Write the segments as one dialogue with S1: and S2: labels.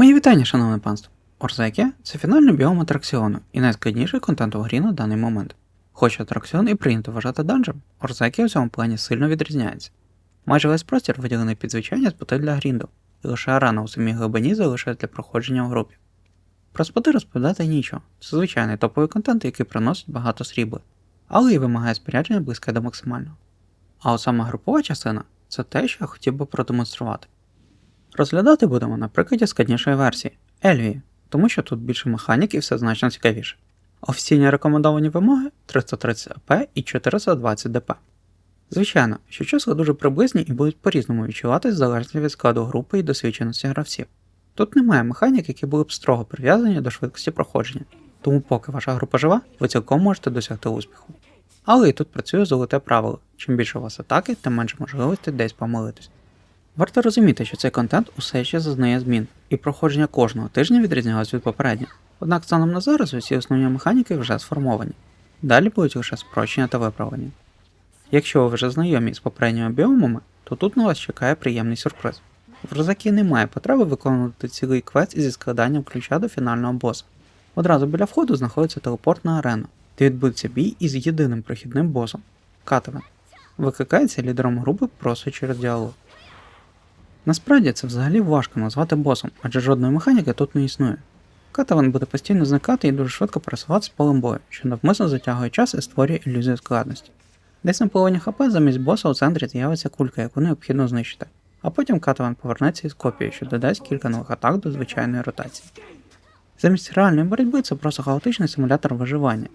S1: Мої вітання, шановне панство. Орзекі це фінальний біом атракціону і найскладніший контент у грі на даний момент. Хоч атракціон і прийнято вважати данжем, Орзекі у цьому плані сильно відрізняється. Майже весь простір виділений під звичайні споти для грінду, і лише арена у самій глибині залишає для проходження в групі. Про споти розповідати нічого, це звичайний топовий контент, який приносить багато срібла, але і вимагає спорядження близьке до максимального. А от сама групова частина це те, що я хотів би продемонструвати. Розглядати будемо на прикладі складнішої версії Ельвії, тому що тут більше механік і все значно цікавіше. Офіційні рекомендовані вимоги 330 АП і 420 ДП. Звичайно, що числа дуже приблизні і будуть по-різному відчуватись залежно від складу групи і досвідченості гравців. Тут немає механік, які були б строго прив'язані до швидкості проходження, тому поки ваша група жива, ви цілком можете досягти успіху. Але і тут працює золоте правило: чим більше у вас атаки, тим менше можливостей десь помилитись. Варто розуміти, що цей контент усе ще зазнає змін, і проходження кожного тижня відрізнялось від попереднього. Однак станом на зараз усі основні механіки вже сформовані. Далі будуть лише спрощення та виправлення. Якщо ви вже знайомі з попередніми біомами, то тут на вас чекає приємний сюрприз. В Розакі немає потреби виконувати цілий квест зі складанням ключа до фінального боса. Одразу біля входу знаходиться телепортна арена, де відбудеться бій із єдиним прохідним босом Катевен. Викликається лідером групи просто через діалог. Насправді це взагалі важко назвати босом, адже жодної механіки тут не існує. Катаван буде постійно зникати і дуже швидко пересуватися полем бою, що навмисно затягує час і створює ілюзію складності. Десь на половині хп замість боса у центрі з'явиться кулька, яку необхідно знищити, а потім Катаван повернеться із копією, що додасть кілька нових атак до звичайної ротації. Замість реальної боротьби це просто хаотичний симулятор виживання.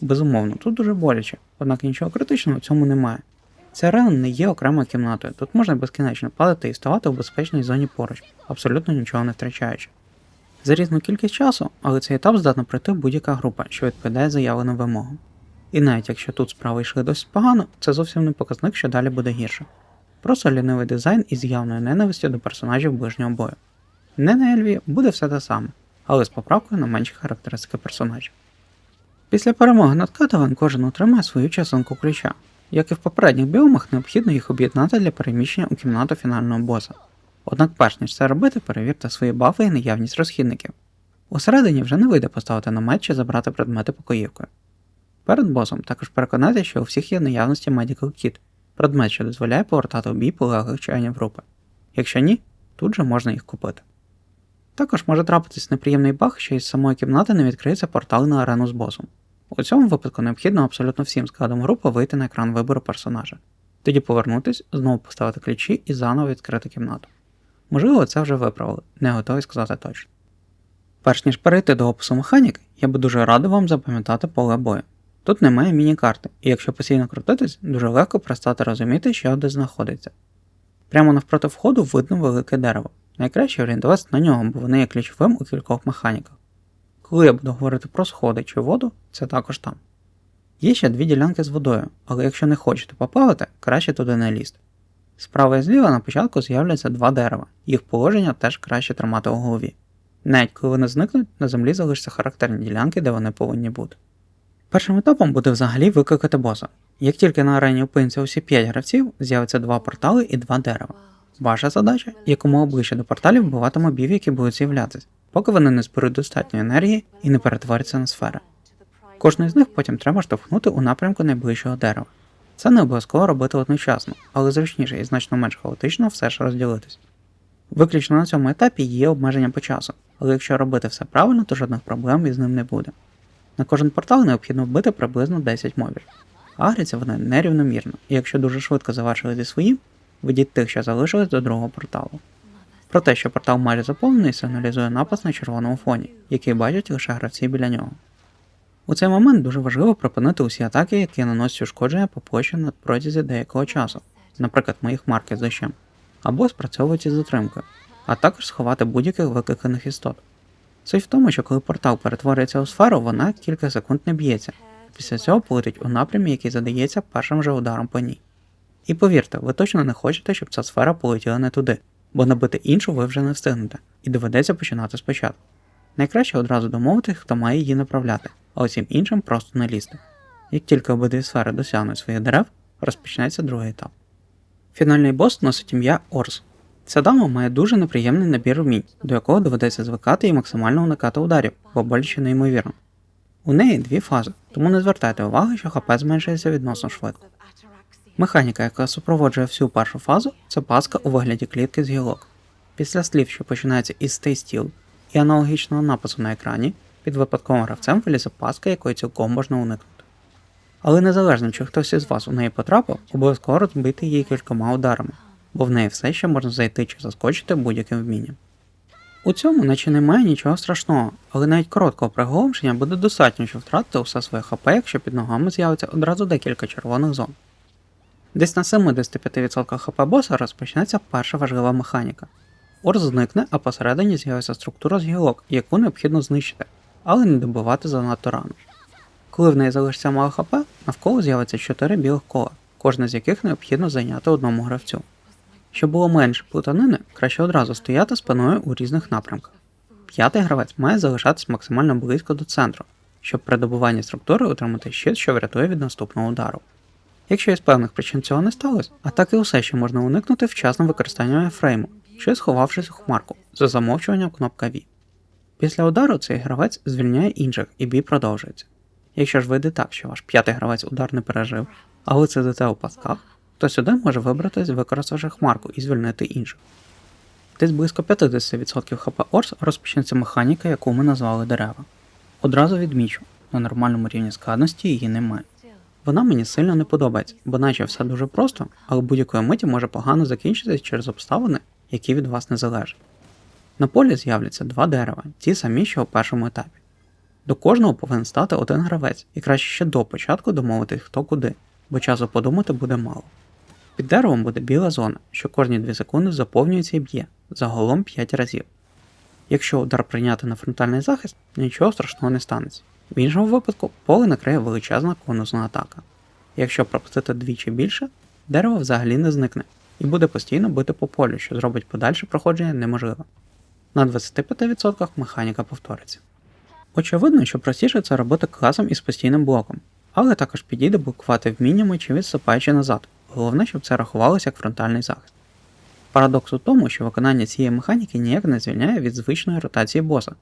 S1: Безумовно, тут дуже боляче, однак нічого критичного в цьому немає. Арена не є окремою кімнатою, тут можна безкінечно падати і ставати в безпечній зоні поруч, абсолютно нічого не втрачаючи. За різну кількість часу, але цей етап здатна пройти будь-яка група, що відповідає заявленим вимогам. І навіть якщо тут справи йшли досить погано, це зовсім не показник, що далі буде гірше. Просто лінивий дизайн із явною ненавистю до персонажів ближнього бою. Не на Ельві буде все те саме, але з поправкою на менші характеристики персонажів. Після перемоги над Катавен кожен отримає свою частинку ключа. Як і в попередніх біомах, необхідно їх об'єднати для переміщення у кімнату фінального боса. Однак, перш ніж це робити, перевірте свої бафи і наявність розхідників. Усередині вже не вийде поставити намет чи забрати предмети покоївкою. Перед босом також переконайте, що у всіх є наявності Medical Kit, предмет, що дозволяє повертати у бій полеглих членів групи. Якщо ні, тут же можна їх купити. Також може трапитись неприємний баг, що із самої кімнати не відкриється портал на арену з босом. У цьому випадку необхідно абсолютно всім складом групи вийти на екран вибору персонажа, тоді повернутись, знову поставити ключі і заново відкрити кімнату. Можливо, це вже виправили, не готовий сказати точно. Перш ніж перейти до опису механік, я би дуже радий вам запам'ятати поле бою. Тут немає міні-карти, і якщо постійно крутитись, дуже легко перестати розуміти, що де знаходиться. Прямо навпроти входу видно велике дерево. Найкраще орієнтуватися на нього, бо вони є ключовим у кількох механіках. Коли я буду говорити про сходи чи воду, це також там. Є ще дві ділянки з водою, але якщо не хочете поплавати, краще туди не лізти. Справа і зліва на початку з'являться два дерева, їх положення теж краще тримати у голові. Навіть коли вони зникнуть, на землі залишаться характерні ділянки, де вони повинні бути. Першим етапом буде взагалі викликати боса. Як тільки на арені опиниться усі 5 гравців, з'явиться два портали і два дерева. Ваша задача якомога ближче до порталів вбивати мобів, які будуть з'являтися, поки вони не зберуть достатньо енергії і не перетворяться на сфери. Кожну з них потім треба штовхнути у напрямку найближчого дерева. Це не обов'язково робити одночасно, але зручніше і значно менш хаотично все ж розділитись. Виключно на цьому етапі є обмеження по часу, але якщо робити все правильно, то жодних проблем із ним не буде. На кожен портал необхідно вбити приблизно 10 мобів. Агряться вони нерівномірно, і якщо дуже швидко завершили зі своїм, ведіть тих, що залишились до другого порталу. Про те, що портал майже заповнений, сигналізує напис на червоному фоні, який бачать лише гравці біля нього. У цей момент дуже важливо припинити усі атаки, які наносять ушкодження по площі на протязі деякого часу, наприклад, моїх марки з дощем, або спрацьовують із затримкою, а також сховати будь-яких викликаних істот. Суть в тому, що коли портал перетворюється у сферу, вона кілька секунд не б'ється, після цього полетить у напрямі, який задається першим же ударом по ній. І повірте, ви точно не хочете, щоб ця сфера полетіла не туди, бо набити іншу ви вже не встигнете, і доведеться починати спочатку. Найкраще одразу домовитись, хто має її направляти, а усім іншим просто не лізти. Як тільки обидві сфери досягнуть своїх дерев, розпочнеться другий етап. Фінальний бос носить ім'я Орс. Ця дама має дуже неприємний набір вмінь, до якого доведеться звикати і максимально уникати ударів, бо боляче неймовірно. У неї дві фази, тому не звертайте уваги, що ХП зменшується відносно швидко. Механіка, яка супроводжує всю першу фазу, це паска у вигляді клітки з гілок. Після слів, що починається із Stay Still і аналогічного напису на екрані, під випадковим гравцем вилізе паска, якої цілком можна уникнути. Але незалежно, чи хтось із вас у неї потрапив, обов'язково розбити її кількома ударами, бо в неї все ще можна зайти чи заскочити будь-яким вмінням. У цьому наче немає нічого страшного, але навіть короткого приголомшення буде достатньо, щоб втратити усе своє ХП, якщо під ногами з'явиться одразу декілька червоних зон. Десь на 75% ХП боса розпочнеться перша важлива механіка. Орс зникне, а посередині з'явиться структура з гілок, яку необхідно знищити, але не добивати занадто рано. Коли в неї залишиться мало ХП, навколо з'явиться 4 білих кола, кожне з яких необхідно зайняти одному гравцю. Щоб було менше плутанини, краще одразу стояти спиною у різних напрямках. П'ятий гравець має залишатись максимально близько до центру, щоб при добуванні структури отримати щит, що врятує від наступного удару. Якщо із певних причин цього не сталося, атаки усе ще можна уникнути вчасним використанням фрейму, чи сховавшись у хмарку за замовчуванням кнопка V. Після удару цей гравець звільняє інших і бій продовжується. Якщо ж вийде так, що ваш п'ятий гравець удар не пережив, а ви сидите у пасках, то сюди може вибратись, використавши хмарку і звільнити інших. Десь близько 50% хп Орс розпочнеться механіка, яку ми назвали дерева. Одразу відмічу, на нормальному рівні складності її немає. Вона мені сильно не подобається, бо наче все дуже просто, але будь-якої миті може погано закінчитись через обставини, які від вас не залежать. На полі з'являться два дерева, ті самі, що у першому етапі. До кожного повинен стати один гравець, і краще ще до початку домовитись хто куди, бо часу подумати буде мало. Під деревом буде біла зона, що кожні 2 секунди заповнюється і б'є, загалом 5 разів. Якщо удар прийняти на фронтальний захист, нічого страшного не станеться. В іншому випадку поле накриє величезна конусна атака. Якщо пропустити двічі більше, дерево взагалі не зникне і буде постійно бити по полю, що зробить подальше проходження неможливим. На 25% механіка повториться. Очевидно, що простіше це робити класом із постійним блоком, але також підійде блокувати вміннями чи відступаючи назад. Головне, щоб це рахувалося як фронтальний захист. Парадокс у тому, що виконання цієї механіки ніяк не звільняє від звичної ротації боса,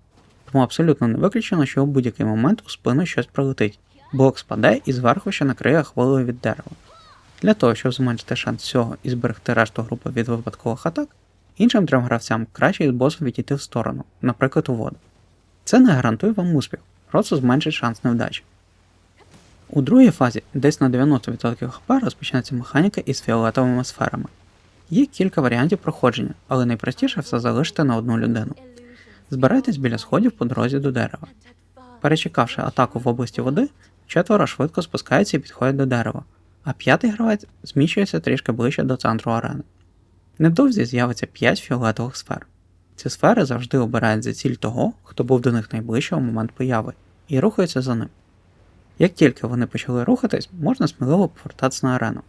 S1: тому абсолютно не виключено, що у будь-який момент у спину щось прилетить, блок спаде і зверху ще накриє хвилею від дерева. Для того, щоб зменшити шанс цього і зберегти решту групи від випадкових атак, іншим трьом гравцям краще від босу відійти в сторону, наприклад, у воду. Це не гарантує вам успіх, просто зменшить шанс невдачі. У другій фазі, десь на 90% хп розпочнеться механіка із фіолетовими сферами. Є кілька варіантів проходження, але найпростіше все залишити на одну людину. Збирайтесь біля сходів по дорозі до дерева. Перечекавши атаку в області води, четверо швидко спускаються і підходять до дерева, а п'ятий гравець зміщується трішки ближче до центру арени. Невдовзі з'явиться 5 фіолетових сфер. Ці сфери завжди обирають за ціль того, хто був до них найближче у момент появи, і рухаються за ним. Як тільки вони почали рухатись, можна сміливо повертатися на арену.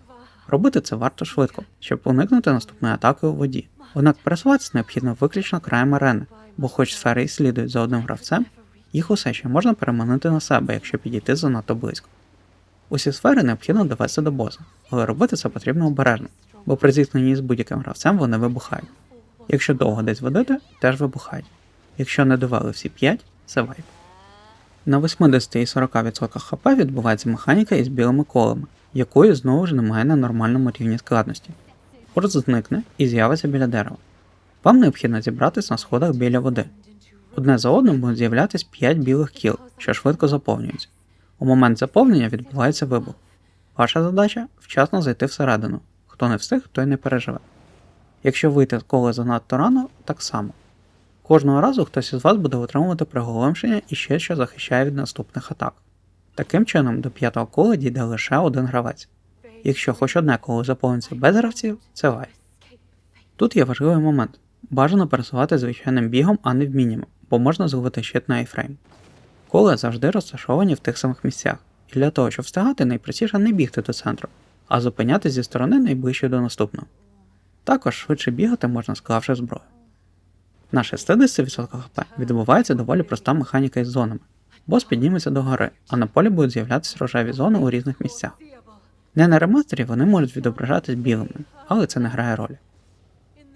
S1: Робити це варто швидко, щоб уникнути наступної атаки у воді. Однак пересуватися необхідно виключно краєм арени, бо хоч сфери і слідують за одним гравцем, їх усе ще можна переманити на себе, якщо підійти занадто близько. Усі сфери необхідно довести до боса, але робити це потрібно обережно, бо при зіткненні з будь-яким гравцем вони вибухають. Якщо довго десь водити, теж вибухають. Якщо не довели всі 5, це вайп. На 80 і 40% хп відбувається механіка із білими колами, якої знову ж немає на нормальному рівні складності. Порт зникне і з'явиться біля дерева. Вам необхідно зібратись на сходах біля води. Одне за одним будуть з'являтись 5 білих кіл, що швидко заповнюються. У момент заповнення відбувається вибух. Ваша задача вчасно зайти всередину. Хто не встиг, той не переживе. Якщо вийти з кола занадто рано, так само. Кожного разу хтось із вас буде отримувати приголомшення і ще що захищає від наступних атак. Таким чином, до п'ятого кола дійде лише один гравець. Якщо хоч одне коло заповниться без гравців, це вай. Тут є важливий момент. Бажано пересувати звичайним бігом, а не вміннями, бо можна зловити щит на айфрейм. Кола завжди розташовані в тих самих місцях, і для того, щоб встигати, найпростіше не бігти до центру, а зупинятися зі сторони найближчої до наступного. Також швидше бігати можна склавши зброю. На 60% хп відбувається доволі проста механіка із зонами. Бос підніметься до гори, а на полі будуть з'являтися рожеві зони у різних місцях. Не на ремастері вони можуть відображатись білими, але це не грає ролі.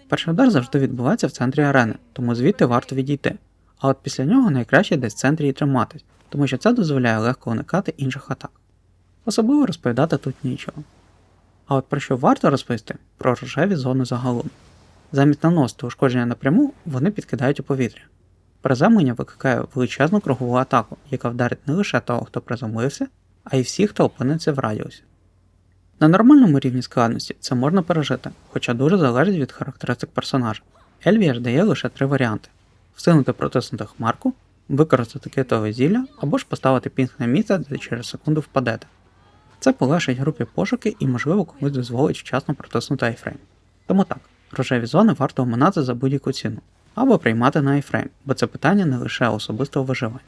S1: Перший удар завжди відбувається в центрі арени, тому звідти варто відійти. А от після нього найкраще десь в центрі і триматись, тому що це дозволяє легко уникати інших атак. Особливо розповідати тут нічого. А от про що варто розповісти? Про рожеві зони загалом. Замість наносити ушкодження напряму, вони підкидають у повітря. Приземлення викликає величезну кругову атаку, яка вдарить не лише того, хто приземлився, а й всіх, хто опиниться в радіусі. На нормальному рівні складності це можна пережити, хоча дуже залежить від характеристик персонажа. Ельвія ж дає лише три варіанти: всунути протиснути хмарку, використати китове зілля або ж поставити пінг на місце, де через секунду впадете. Це полегшить групі пошуки і, можливо, комусь дозволить вчасно протиснути айфрейм. Тому так, рожеві зони варто оминати за будь-яку ціну, або приймати на айфрейм, бо це питання не лише особистого виживання.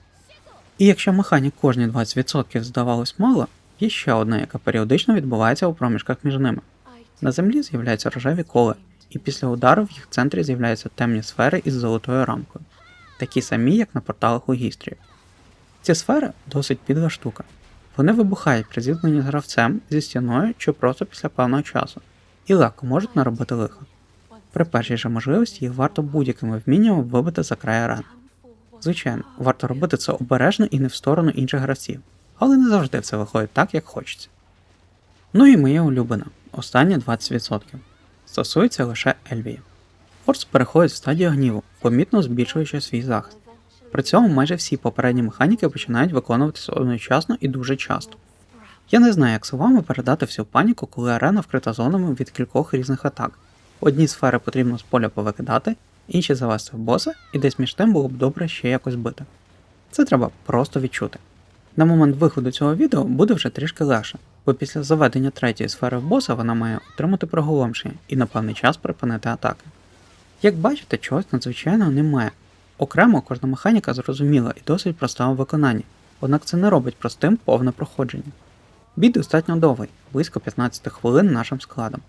S1: І якщо механік кожні 20% здавалось мало, є ще одна, яка періодично відбувається у проміжках між ними. На землі з'являються рожеві коли, і після удару в їх центрі з'являються темні сфери із золотою рамкою, такі самі, як на порталах у Гістрії. Ці сфери досить підла штука. Вони вибухають при зіткненні з гравцем зі стіною чи просто після певного часу, і легко можуть наробити лихо. При першій же можливості їх варто будь-якими вміннями вибити за край арени. Звичайно, варто робити це обережно і не в сторону інших гравців, але не завжди все виходить так, як хочеться. Ну і моє улюблене, останні 20%. Стосується лише Ельвії. Форс переходить в стадію гніву, помітно збільшуючи свій захист. При цьому майже всі попередні механіки починають виконуватися одночасно і дуже часто. Я не знаю, як словами передати всю паніку, коли арена вкрита зонами від кількох різних атак. Одні сфери потрібно з поля повикидати, інші завести в боса, і десь між тим було б добре ще якось бити. Це треба просто відчути. На момент виходу цього відео буде вже трішки легше, бо після заведення третьої сфери в боса вона має отримати приголомшення і на певний час припинити атаки. Як бачите, чогось надзвичайного немає. Окремо кожна механіка зрозуміла і досить проста у виконанні, однак це не робить простим повне проходження. Бій достатньо довгий, близько 15 хвилин нашим складом.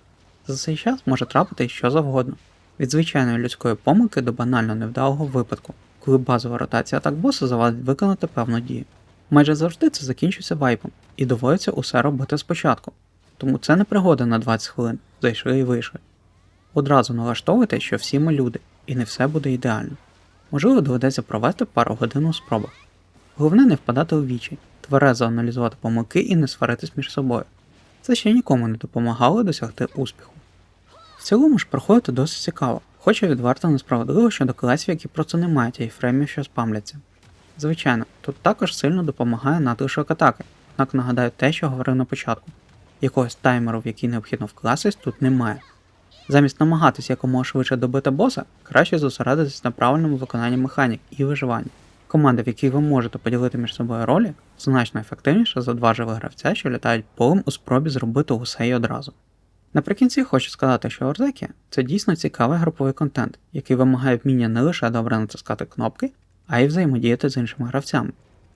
S1: За цей час може трапити що завгодно, від звичайної людської помилки до банально невдалого випадку, коли базова ротація атак боса завадить виконати певну дію. Майже завжди це закінчується вайпом, і доводиться усе робити спочатку, тому це не пригода на 20 хвилин, зайшли і вийшли. Одразу налаштовуйте, що всі ми люди, і не все буде ідеально. Можливо, доведеться провести пару годин у спробах. Головне не впадати у вічі, тверезо аналізувати помилки і не сваритись між собою. Це ще нікому не допомагало досягти успіху. В цілому ж проходити досить цікаво, хоча відверто несправедливо щодо класів, які просто не мають айфреймів, що спамляться. Звичайно, тут також сильно допомагає надлишок атаки, однак нагадаю те, що говорив на початку. Якогось таймеру, в який необхідно вкластись, тут немає. Замість намагатись якомога швидше добити боса, краще зосередитись на правильному виконанні механік і виживанні. Команда, в якій ви можете поділити між собою ролі, значно ефективніша за два живих гравця, що літають полем у спробі зробити усе й одразу. Наприкінці хочу сказати, що Орзекі це дійсно цікавий груповий контент, який вимагає вміння не лише добре натискати кнопки, а й взаємодіяти з іншими гравцями.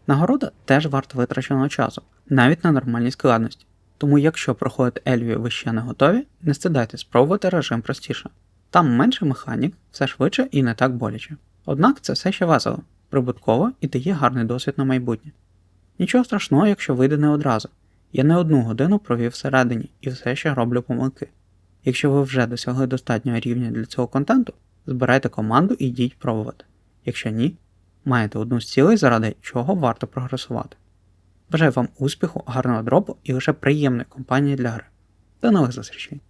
S1: Нагорода теж варта витраченого часу, навіть на нормальній складності. Тому якщо проходити Ельві ви ще не готові, не стидайте спробувати режим простіше. Там менше механік, все швидше і не так боляче. Однак це все ще весело, прибутково і дає гарний досвід на майбутнє. Нічого страшного, якщо вийде не одразу. Я не одну годину провів всередині і все ще роблю помилки. Якщо ви вже досягли достатнього рівня для цього контенту, збирайте команду і йдіть пробувати. Якщо ні, маєте одну з цілей, заради чого варто прогресувати. Бажаю вам успіху, гарного дропу і лише приємної компанії для гри. До нових зустрічей!